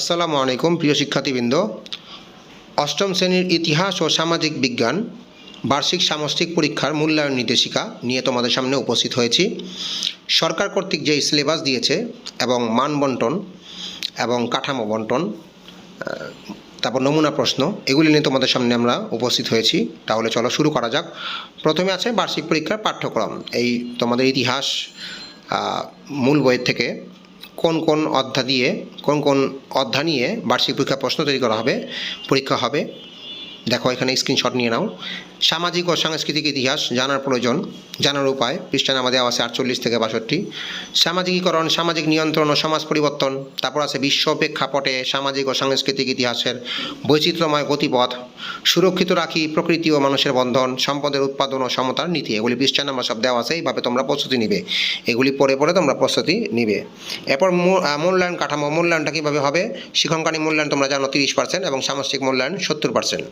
আসসালামু আলাইকুম, প্রিয় শিক্ষার্থীবৃন্দ। অষ্টম শ্রেণির ইতিহাস ও সামাজিক বিজ্ঞান বার্ষিক সামষ্টিক পরীক্ষার মূল্যায়ন নির্দেশিকা নিয়ে তোমাদের সামনে উপস্থিত হয়েছি। সরকার কর্তৃক যে সিলেবাস দিয়েছে এবং মান বন্টন এবং কাঠামো বন্টন তারপর নমুনা প্রশ্ন, এগুলি নিয়ে তোমাদের সামনে আমরা উপস্থিত হয়েছি। তাহলে চলো শুরু করা যাক। প্রথমে আছে বার্ষিক পরীক্ষার পাঠ্যক্রম। এই তোমাদের ইতিহাস মূল বইয়ের থেকে কোন কোন অধ্যা দিয়ে, কোন কোন অধ্যা নিয়ে বার্ষিক পরীক্ষা প্রশ্ন তৈরি করা হবে, পরীক্ষা হবে। দেখো, এখানে স্ক্রিনশট নিয়ে নাও। সামাজিক ও সাংস্কৃতিক ইতিহাস জানার প্রয়োজন, জানার উপায় পৃষ্ঠা নামা দেওয়া আছে আটচল্লিশ থেকে বাষট্টি। সামাজিকীকরণ, সামাজিক নিয়ন্ত্রণ ও সমাজ পরিবর্তন, তারপর আছে বিশ্ব প্রেক্ষাপটে সামাজিক ও সাংস্কৃতিক ইতিহাসের বৈচিত্র্যময় গতিপথ। সুরক্ষিত রাখি, প্রকৃতি ও মানুষের বন্ধন, সম্পদের উৎপাদন ও সমতার নীতি, এগুলি পৃষ্ঠা নাম্বার সব দেওয়া আছে, এইভাবে তোমরা প্রস্তুতি নিবে। এগুলি পড়ে পড়ে তোমরা প্রস্তুতি নিবে। এরপর মূল্যায়ন কাঠামো, মূল্যায়নটা কীভাবে হবে? শিক্ষণকারী মূল্যায়ন তোমরা জানো তিরিশ পার্সেন্ট এবং সামষ্টিক মূল্যায়ন সত্তর পার্সেন্ট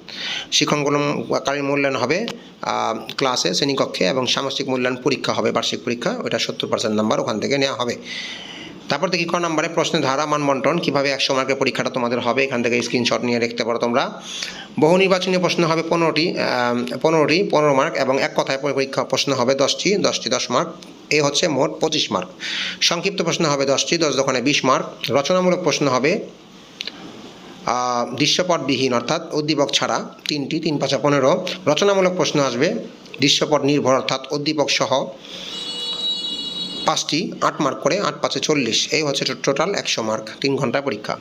শিক্ষণকারী মূল্যায়ন হবে ক্লাসে শ্রেণীকক্ষে এবং সামষ্টিক মূল্যায়ন পরীক্ষা হবে, বার্ষিক পরীক্ষা ওটা সত্তর পার্সেন্ট নাম্বার ওখান থেকে নেওয়া হবে। তারপর দেখি ক নম্বরে প্রশ্নের ধারা মান বন্টন কীভাবে একশো মার্কের পরীক্ষাটা তোমাদের হবে, এখান থেকে স্ক্রিনশট নিয়ে দেখতে পারো তোমরা। বহু নির্বাচনী প্রশ্ন হবে পনেরোটি পনেরোটি, পনেরো মার্ক এবং এক কথায় পরীক্ষা প্রশ্ন হবে দশটি দশটি দশ মার্ক এ হচ্ছে মোট পঁচিশ মার্ক সংক্ষিপ্ত প্রশ্ন হবে দশটি, দশ দোকানে বিশ মার্ক রচনামূলক প্রশ্ন হবে দৃশ্যপটবিহীন অর্থাৎ উদ্দীপক ছাড়া তিনটি, তিন পাঁচা পনেরো। রচনামূলক প্রশ্ন আসবে, দৃশ্যপট নির্ভর অর্থাৎ উদ্দীপক সহ পাঁচটি, আট মার্ক করে আট পাঁচে চল্লিশ। এই হচ্ছে টোটাল একশো মার্ক তিন ঘণ্টা পরীক্ষা।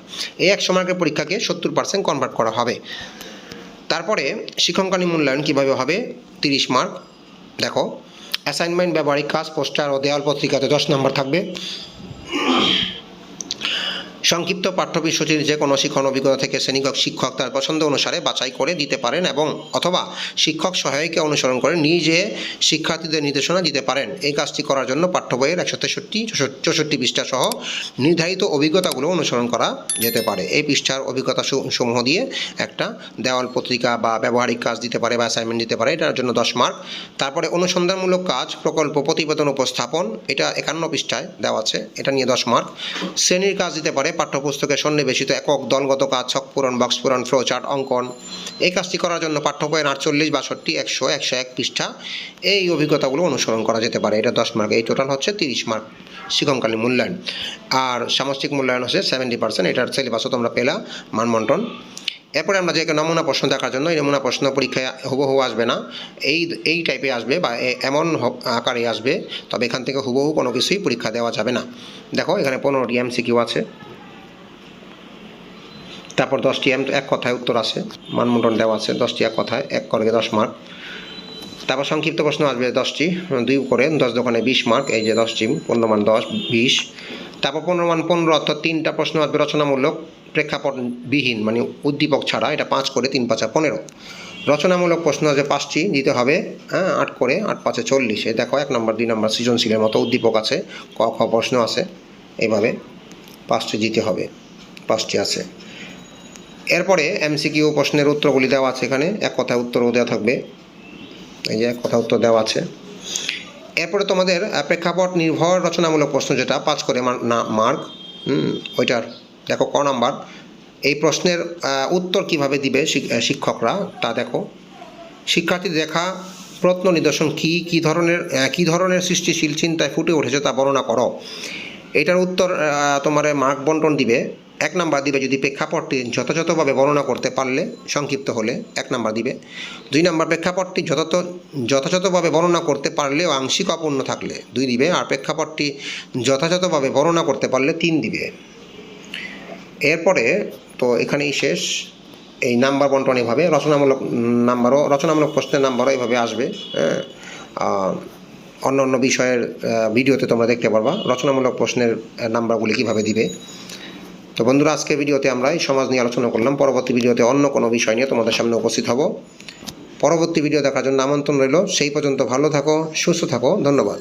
এই একশো মার্কের পরীক্ষাকে সত্তর পার্সেন্ট কনভার্ট করা হবে। তারপরে শিক্ষণকালী মূল্যায়ন কীভাবে হবে? তিরিশ মার্ক দেখো অ্যাসাইনমেন্ট ব্যবহারিক কাজ পোস্টার ও দেওয়াল পত্রিকাতে দশ নম্বর থাকবে। সংক্ষিপ্ত পাঠ্যবিশ্বটির যে কোনো শিক্ষণ অভিজ্ঞতা থেকে শ্রেণীকক শিক্ষক তার পছন্দ অনুসারে বাছাই করে দিতে পারেন এবং অথবা শিক্ষক সহায়িকা অনুসরণ করে নিজে শিক্ষার্থীদের নির্দেশনা দিতে পারেন। এই কাজটি করার জন্য পাঠ্য বইয়ের একশো তেষট্টি, চৌষট্টি পৃষ্ঠা সহ নির্ধারিত অভিজ্ঞতাগুলো অনুসরণ করা যেতে পারে। এই পৃষ্ঠার অভিজ্ঞতা সমূহ দিয়ে একটা দেওয়াল পত্রিকা বা ব্যবহারিক কাজ দিতে পারে বা অ্যাসাইনমেন্ট দিতে পারে, এটার জন্য দশ মার্ক তারপরে অনুসন্ধানমূলক কাজ, প্রকল্প, প্রতিবেদন উপস্থাপন, এটা একান্ন পৃষ্ঠায় দেওয়া আছে, এটা নিয়ে দশ মার্ক শ্রেণির কাজ দিতে পারে পাঠ্যপুস্তকে সন্নিবেশিত একক দলগত কাজ, ছক পূরণ, বক্স পূরণ ফ্লো চার্ট অঙ্কন। এই কাজটি করার জন্য পাঠ্য বইয়ের আটচল্লিশ, বাষট্টি, একশো একশো এক পৃষ্ঠা এই অভিজ্ঞতাগুলো অনুসরণ করা যেতে পারে। এটা দশ মার্ক, এই টোটাল হচ্ছে তিরিশ মার্ক শিক্ষণকালীন মূল্যায়ন। আর সামষ্টিক মূল্যায়ন হচ্ছে সেভেন্টি পার্সেন্ট এটার সিলেবাসও তোমরা পেলা মানবন্টন এরপরে আমরা যে নমুনা প্রশ্ন দেখার জন্য, এই নমুনা প্রশ্ন পরীক্ষায় হুবহু আসবে না। এই এই টাইপে আসবে বা এমন আকারে আসবে, তবে এখান থেকে হুবহু কোনো কিছুই পরীক্ষা দেওয়া যাবে না। দেখো, এখানে পনেরোটি এমসিকিউ আছে। তারপর দশটি এম, এক কথায় উত্তর আছে মানমন্ডন দেওয়া আছে, দশটি এক কথায়, এক করে দশ মার্ক তারপর সংক্ষিপ্ত প্রশ্ন আসবে দশটি, দুই করে দশ দোকানে বিশ মার্ক এই যে দশটি, পনেরো মান দশ, বিশ। তারপর পনেরো মান পনেরো, অর্থাৎ তিনটা প্রশ্ন আসবে রচনামূলক, প্রেক্ষাপট বিহীন মানে উদ্দীপক ছাড়া, এটা পাঁচ করে তিন পাঁচা পনেরো। রচনামূলক প্রশ্ন আছে পাঁচটি দিতে হবে হ্যাঁ আট করে, আট পাঁচে চল্লিশ, এই দেখো, এক নম্বর, দুই নম্বর সৃজনশীলের মতো উদ্দীপক আছে, ক, খ প্রশ্ন আছে, এইভাবে পাঁচটি দিতে হবে, পাঁচটি আছে। এরপরে এমসিকিউ প্রশ্নের উত্তরগুলি দেওয়া আছে এখানে। এক কথায় উত্তরও দেওয়া থাকবে। এই যে এক কথা উত্তর দেওয়া আছে। এরপরে তোমাদের প্রেক্ষাপট নির্ভর রচনামূলক প্রশ্ন যেটা, পাঁচ করে না, মার্ক। ওইটার, দেখো, ক নাম্বার। এই প্রশ্নের উত্তর কীভাবে দিবে শিক- শিক্ষকরা, তা দেখো। শিক্ষার্থী দেখা, প্রত্ন নিদর্শন কি কি ধরনের কি ধরনের সৃষ্টিশীল চিন্তায় ফুটে উঠেছে তা বর্ণনা করো। এটার উত্তর তোমার মার্ক বন্টন দিবে। এক নাম্বার দিবে যদি প্রেক্ষাপটটি যথাযথভাবে বর্ণনা করতে পারলে, সংক্ষিপ্ত হলে এক নাম্বার দিবে। দুই নাম্বার প্রেক্ষাপটটি যথাযথ, যথাযথভাবে বর্ণনা করতে পারলে ও আংশিক অপূর্ণ থাকলে দুই দিবে, আর প্রেক্ষাপটটি যথাযথভাবে বর্ণনা করতে পারলে তিন দিবে। এরপরে তো এখানেই শেষ, এই নাম্বার বন্টন এভাবে, রচনামূলক নাম্বারও, রচনামূলক প্রশ্নের নাম্বারও এভাবে আসবে হ্যাঁ? অন্য অন্য বিষয়ের ভিডিওতে তোমরা দেখতে পারবা, রচনামূলক প্রশ্নের নাম্বারগুলি কীভাবে দিবে। তো বন্ধুরা, আজকে ভিডিওতে আমরা এই সমাজ নিয়ে আলোচনা করলাম। পরবর্তী ভিডিওতে অন্য কোনো বিষয় নিয়ে তোমাদের সামনে উপস্থিত হব। পরবর্তী ভিডিও দেখার জন্য আমন্ত্রণ রইল। সেই পর্যন্ত ভালো থাকো, সুস্থ থাকো। ধন্যবাদ।